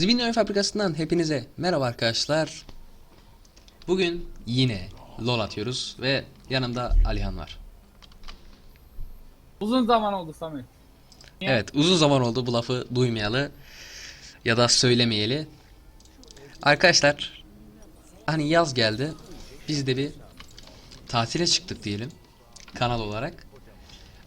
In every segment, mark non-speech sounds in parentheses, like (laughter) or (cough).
Zibin Oyun Fabrikası'ndan hepinize merhaba arkadaşlar. Bugün yine LoL atıyoruz ve yanımda Alihan var. Uzun zaman oldu. Niye? Evet uzun zaman oldu bu lafı duymayalı ya da söylemeyeli. Arkadaşlar hani yaz geldi biz de bir tatile çıktık diyelim kanal olarak.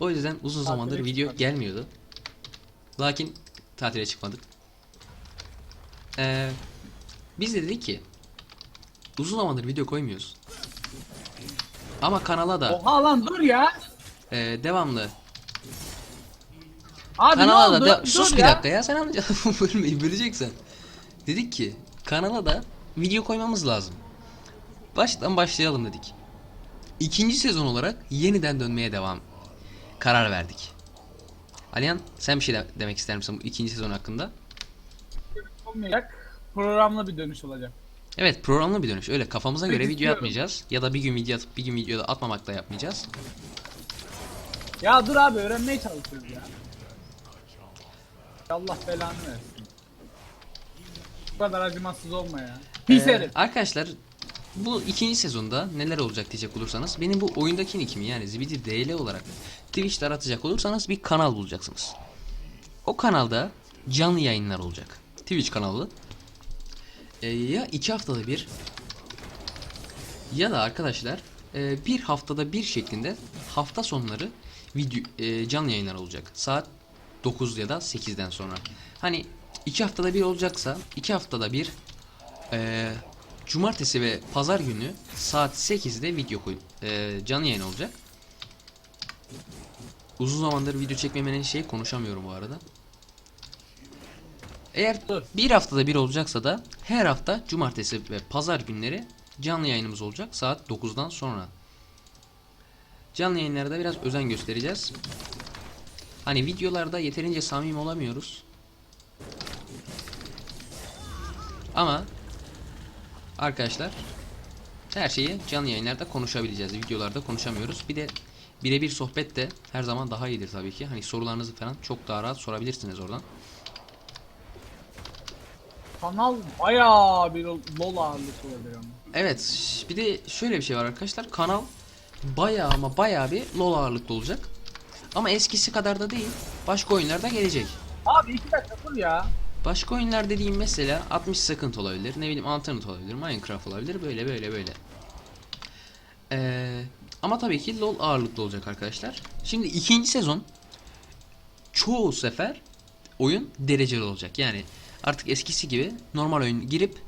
O yüzden uzun zamandır video çıkmadık. gelmiyordu. Lakin tatile çıkmadık. Ee, biz de dedik ki uzun zamandır video koymuyoruz. Ama kanala da Oha lan dur ya. e, devamlı Abi ne Kanala oldu? da dur sus bir ya. dakika ya sen anlayacaksın (laughs) bölmeyi böleceksen. Dedik ki kanala da video koymamız lazım. Baştan başlayalım dedik. İkinci sezon olarak yeniden dönmeye devam karar verdik. Alihan sen bir şey de- demek ister misin bu ikinci sezon hakkında? Olmayacak. Programlı bir dönüş olacak. Evet programlı bir dönüş. Öyle kafamıza göre video istiyorum. atmayacağız. Ya da bir gün video atıp bir gün video atmamak da yapmayacağız. Ya dur abi öğrenmeye çalışıyoruz ya. Allah belanı versin. Bu kadar acımasız olma ya. Pis Ee, herif. arkadaşlar bu ikinci sezonda neler olacak diyecek olursanız benim bu oyundaki nickimi yani Zibidi DL olarak Twitch'te aratacak olursanız bir kanal bulacaksınız. O kanalda canlı yayınlar olacak. Twitch kanalı. Ee, ya iki haftada bir ya da arkadaşlar e, bir haftada bir şeklinde hafta sonları video e, canlı yayınlar olacak. Saat 9 ya da 8'den sonra. Hani iki haftada bir olacaksa iki haftada bir ee, cumartesi ve pazar günü saat 8'de video koy ee, canlı yayın olacak. Uzun zamandır video çekmemenin şey konuşamıyorum bu arada. Eğer bir haftada bir olacaksa da her hafta cumartesi ve pazar günleri canlı yayınımız olacak saat 9'dan sonra. Canlı yayınlarda biraz özen göstereceğiz. Hani videolarda yeterince samimi olamıyoruz. Ama Arkadaşlar her şeyi canlı yayınlarda konuşabileceğiz. Videolarda konuşamıyoruz. Bir de birebir sohbet de her zaman daha iyidir tabii ki. Hani sorularınızı falan çok daha rahat sorabilirsiniz oradan. Kanal bayağı bir lol ağırlıklı oluyor. Evet bir de şöyle bir şey var arkadaşlar. Kanal bayağı ama bayağı bir LoL ağırlıklı olacak. Ama eskisi kadar da değil. Başka oyunlarda gelecek. Abi iki dakika dur ya. Başka oyunlar dediğim mesela 60 Second olabilir, ne bileyim Alternate olabilir, Minecraft olabilir, böyle böyle böyle. Ee, ama tabii ki LoL ağırlıklı olacak arkadaşlar. Şimdi ikinci sezon çoğu sefer oyun dereceli olacak. Yani artık eskisi gibi normal oyun girip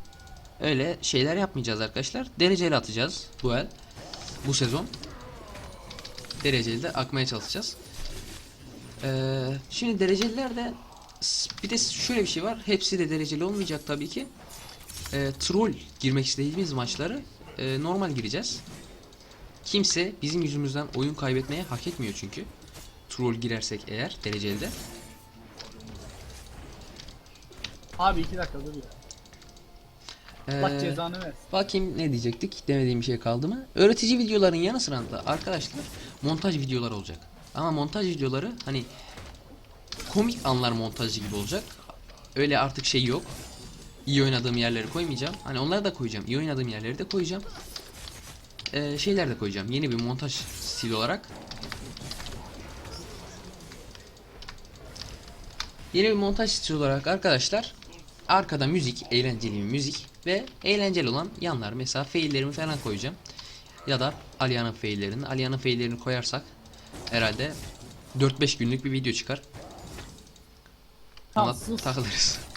öyle şeyler yapmayacağız arkadaşlar. Dereceli atacağız bu el. Bu sezon. Dereceli de akmaya çalışacağız. Ee, şimdi derecelilerde s- bir de şöyle bir şey var. Hepsi de dereceli olmayacak tabii ki. Ee, troll girmek istediğimiz maçları e, normal gireceğiz. Kimse bizim yüzümüzden oyun kaybetmeye hak etmiyor çünkü. Troll girersek eğer dereceli de. Abi iki dakika dur ya. Allah Ee, cezanı versin. Bakayım ne diyecektik? Demediğim bir şey kaldı mı? Öğretici videoların yanı sıra da arkadaşlar montaj videoları olacak. Ama montaj videoları hani komik anlar montajı gibi olacak. Öyle artık şey yok. İyi oynadığım yerleri koymayacağım. Hani onları da koyacağım. İyi oynadığım yerleri de koyacağım. Ee, şeyler de koyacağım. Yeni bir montaj stili olarak. Yeni bir montaj stili olarak arkadaşlar arkada müzik, eğlenceli bir müzik ve eğlenceli olan yanlar mesela faillerimi falan koyacağım. Ya da Aliyan'ın faillerini. Aliyan'ın faillerini koyarsak herhalde 4-5 günlük bir video çıkar. Tamam Ona takılırız. (laughs)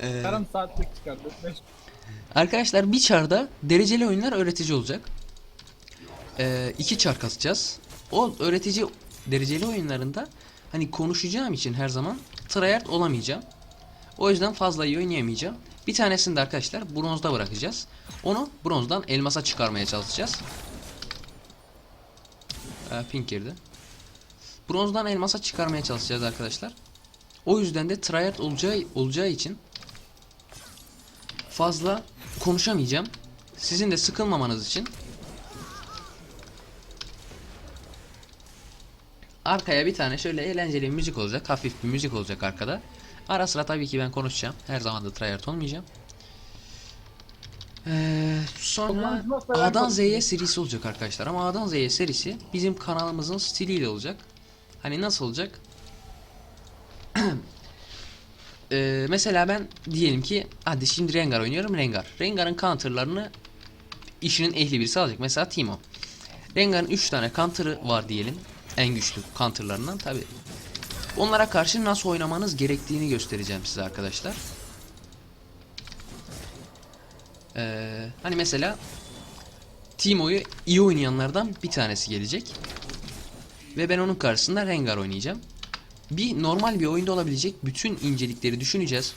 Ee, Yarım saatlik çıkardı. Beş- Arkadaşlar bir çarda dereceli oyunlar öğretici olacak. Ee, iki çar kasacağız. O öğretici dereceli oyunlarında hani konuşacağım için her zaman tryhard olamayacağım. O yüzden fazla iyi oynayamayacağım. Bir tanesini de arkadaşlar bronzda bırakacağız. Onu bronzdan elmasa çıkarmaya çalışacağız. Ee, pink girdi. Bronzdan elmasa çıkarmaya çalışacağız arkadaşlar. O yüzden de tryhard olacağı, olacağı için fazla konuşamayacağım. Sizin de sıkılmamanız için arkaya bir tane şöyle eğlenceli bir müzik olacak. Hafif bir müzik olacak arkada. Ara sıra tabii ki ben konuşacağım. Her zaman da tryhard olmayacağım. Ee, sonra A'dan Z'ye serisi olacak arkadaşlar. Ama A'dan Z'ye serisi bizim kanalımızın stiliyle olacak. Hani nasıl olacak? (clears throat) Ee, mesela ben diyelim ki hadi şimdi Rengar oynuyorum Rengar. Rengar'ın counterlarını işinin ehli birisi alacak. Mesela Timo. Rengar'ın 3 tane counter'ı var diyelim. En güçlü counter'larından tabi. Onlara karşı nasıl oynamanız gerektiğini göstereceğim size arkadaşlar. Ee, hani mesela Timo'yu iyi oynayanlardan bir tanesi gelecek. Ve ben onun karşısında Rengar oynayacağım. Bir normal bir oyunda olabilecek bütün incelikleri düşüneceğiz.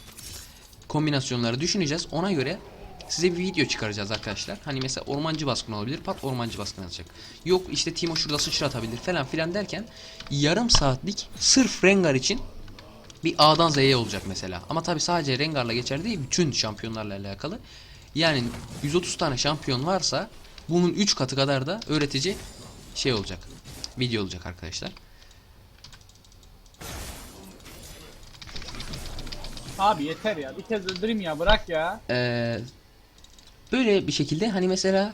Kombinasyonları düşüneceğiz. Ona göre size bir video çıkaracağız arkadaşlar. Hani mesela ormancı baskın olabilir. Pat ormancı baskın atacak. Yok işte Timo şurada sıçratabilir falan filan derken yarım saatlik sırf Rengar için bir A'dan Z'ye olacak mesela. Ama tabi sadece Rengar'la geçerli değil. Bütün şampiyonlarla alakalı. Yani 130 tane şampiyon varsa bunun 3 katı kadar da öğretici şey olacak. Video olacak arkadaşlar. Abi yeter ya. Bir kez öldüreyim ya. Bırak ya. Ee, böyle bir şekilde hani mesela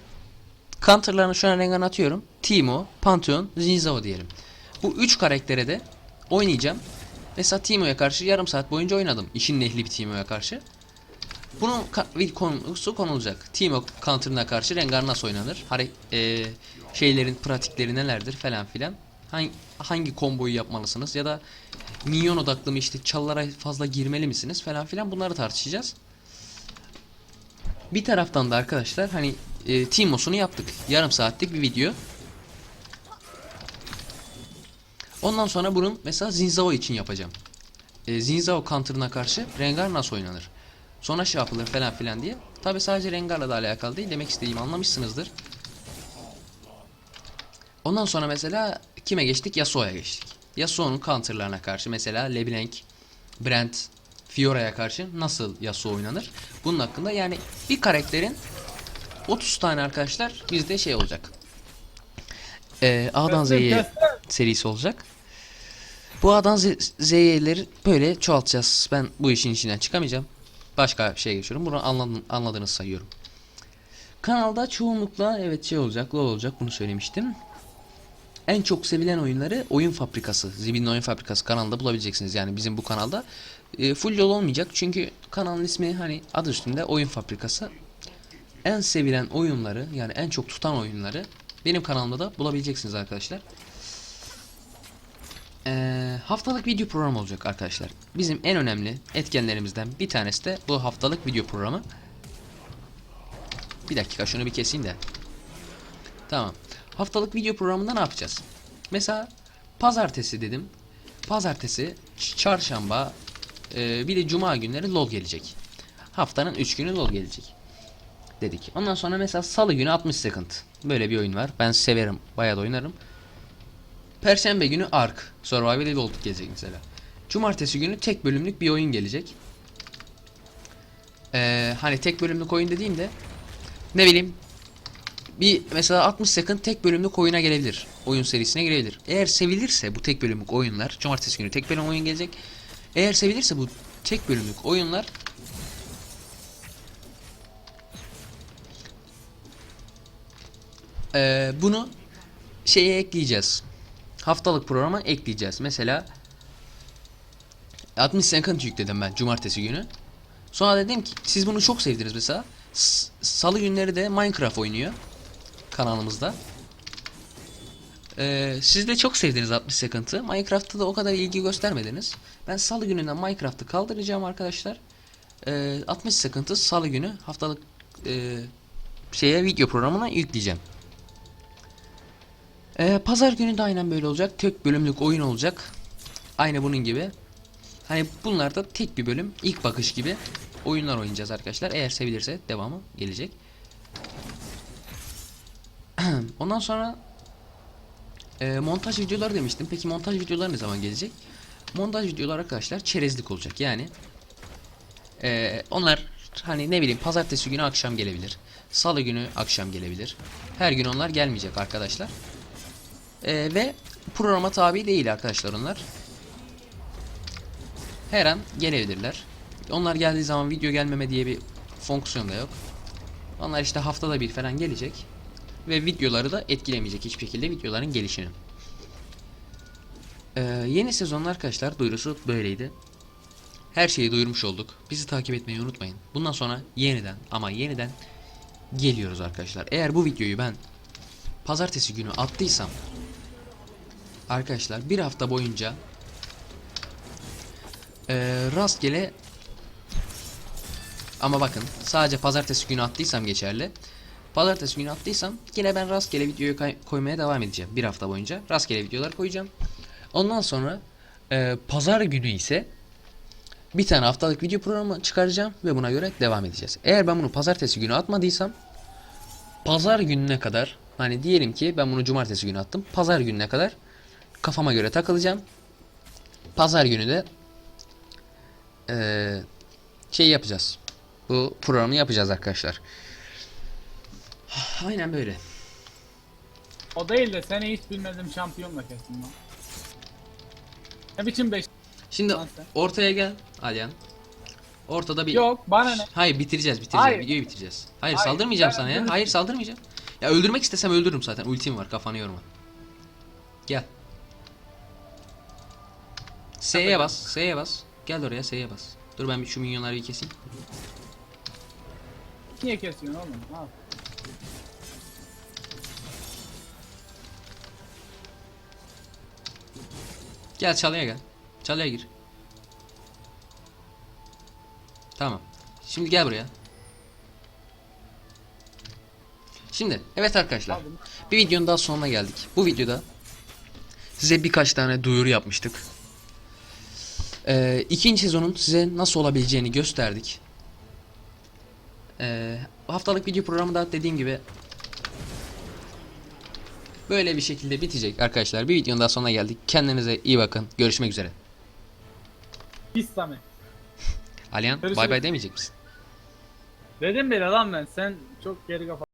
counterlarını şu an Rengar'ın atıyorum. Timo, Pantheon, Zinzao diyelim. Bu üç karaktere de oynayacağım. Mesela Timo'ya karşı yarım saat boyunca oynadım. İşin ehli bir Timo'ya karşı. Bunun konusu konulacak. Timo counter'ına karşı Rengar nasıl oynanır? Hare e, şeylerin pratikleri nelerdir falan filan. Hangi, hangi komboyu yapmalısınız ya da minyon odaklı mı işte çallara fazla girmeli misiniz falan filan bunları tartışacağız. Bir taraftan da arkadaşlar hani e, Timos'unu yaptık. Yarım saatlik bir video. Ondan sonra bunun mesela Zinzao için yapacağım. E, Zinzao counter'ına karşı Rengar nasıl oynanır? Sonra şey yapılır falan filan diye. Tabi sadece Rengar'la da alakalı değil. Demek istediğimi anlamışsınızdır. Ondan sonra mesela kime geçtik? Yasuo'ya geçtik. Yasuo'nun counter'larına karşı mesela LeBlanc, Brent, Fiora'ya karşı nasıl Yasuo oynanır? Bunun hakkında yani bir karakterin 30 tane arkadaşlar bizde şey olacak. Ee, A'dan Z'ye serisi olacak. Bu A'dan Z'ye'leri böyle çoğaltacağız. Ben bu işin içinden çıkamayacağım. Başka bir şeye geçiyorum. Bunu anladın, anladığınızı sayıyorum. Kanalda çoğunlukla evet şey olacak, LoL olacak bunu söylemiştim. En çok sevilen oyunları Oyun Fabrikası, Zibin'in Oyun Fabrikası kanalında bulabileceksiniz. Yani bizim bu kanalda e, full LoL olmayacak çünkü kanalın ismi hani adı üstünde Oyun Fabrikası. En sevilen oyunları yani en çok tutan oyunları benim kanalımda da bulabileceksiniz arkadaşlar. Ee, haftalık video programı olacak arkadaşlar. Bizim en önemli etkenlerimizden bir tanesi de bu haftalık video programı. Bir dakika şunu bir keseyim de. Tamam. Haftalık video programında ne yapacağız? Mesela pazartesi dedim. Pazartesi, çarşamba, e, bir de cuma günleri LoL gelecek. Haftanın 3 günü LoL gelecek. Dedik. Ondan sonra mesela salı günü 60 second. Böyle bir oyun var. Ben severim. Bayağı da oynarım. Perşembe günü Ark. Survival Evolved gelecek mesela. Cumartesi günü tek bölümlük bir oyun gelecek. Ee, hani tek bölümlük oyun dediğimde ne bileyim bir mesela 60 second tek bölümlük oyuna gelebilir. Oyun serisine girebilir. Eğer sevilirse bu tek bölümlük oyunlar cumartesi günü tek bölüm oyun gelecek. Eğer sevilirse bu tek bölümlük oyunlar Ee, bunu şeye ekleyeceğiz. Haftalık programa ekleyeceğiz. Mesela 60 second yükledim ben cumartesi günü. Sonra dedim ki siz bunu çok sevdiniz mesela. S- Salı günleri de Minecraft oynuyor kanalımızda. Ee, siz de çok sevdiniz 60 second'ı. Minecraft'ta da o kadar ilgi göstermediniz. Ben salı gününden Minecraft'ı kaldıracağım arkadaşlar. Ee, 60 second'ı salı günü haftalık e, şeye video programına yükleyeceğim. Ee, pazar günü de aynen böyle olacak. Tek bölümlük oyun olacak. Aynı bunun gibi. Hani bunlar da tek bir bölüm. ilk bakış gibi oyunlar oynayacağız arkadaşlar. Eğer sevilirse devamı gelecek. Ondan sonra e, montaj videoları demiştim. Peki montaj videoları ne zaman gelecek? Montaj videoları arkadaşlar çerezlik olacak. Yani e, onlar hani ne bileyim pazartesi günü akşam gelebilir. Salı günü akşam gelebilir. Her gün onlar gelmeyecek arkadaşlar. Ee, ve programa tabi değil arkadaşlar onlar. her an gelebilirler. Onlar geldiği zaman video gelmeme diye bir fonksiyon da yok. Onlar işte haftada bir falan gelecek. Ve videoları da etkilemeyecek hiçbir şekilde videoların gelişini. Ee, yeni sezonun arkadaşlar duyurusu böyleydi. Her şeyi duyurmuş olduk. Bizi takip etmeyi unutmayın. Bundan sonra yeniden ama yeniden geliyoruz arkadaşlar. Eğer bu videoyu ben pazartesi günü attıysam arkadaşlar bir hafta boyunca eee, rastgele ama bakın sadece pazartesi günü attıysam geçerli. Pazartesi günü attıysam yine ben rastgele videoyu koymaya devam edeceğim. Bir hafta boyunca rastgele videolar koyacağım. Ondan sonra eee, pazar günü ise bir tane haftalık video programı çıkaracağım ve buna göre devam edeceğiz. Eğer ben bunu pazartesi günü atmadıysam pazar gününe kadar hani diyelim ki ben bunu cumartesi günü attım. Pazar gününe kadar kafama göre takılacağım. Pazar günü de eee, şey yapacağız. Bu programı yapacağız arkadaşlar. Aynen böyle. O değil de seni hiç bilmediğim şampiyonla kestim lan. Ne biçim 5? Şimdi ortaya gel Alyan. Ortada bir Yok bana ne? Hayır bitireceğiz bitireceğiz. Hayır. Videoyu bitireceğiz. Hayır, Hayır, saldırmayacağım ben sana ya. öldürürüm. Hayır saldırmayacağım. Ya öldürmek istesem öldürürüm zaten. Ultim var kafanı yorma. Gel. S'ye bas. S'ye bas. Gel oraya S'ye bas. Dur ben bir şu minyonları bir keseyim. Niye kesiyorsun oğlum? Al. Gel çalıya gel. Çalıya gir. Tamam. Şimdi gel buraya. Şimdi evet arkadaşlar. Bir videonun daha sonuna geldik. Bu videoda size birkaç tane duyuru yapmıştık. Ee, ikinci sezonun size nasıl olabileceğini gösterdik. Ee, haftalık video programı da dediğim gibi böyle bir şekilde bitecek arkadaşlar. Bir videonun daha sonuna geldik. Kendinize iyi bakın. Görüşmek üzere. Pis Samet. (laughs) Alihan bay bay demeyecek misin? Dedim bile lan ben sen çok geri kafa.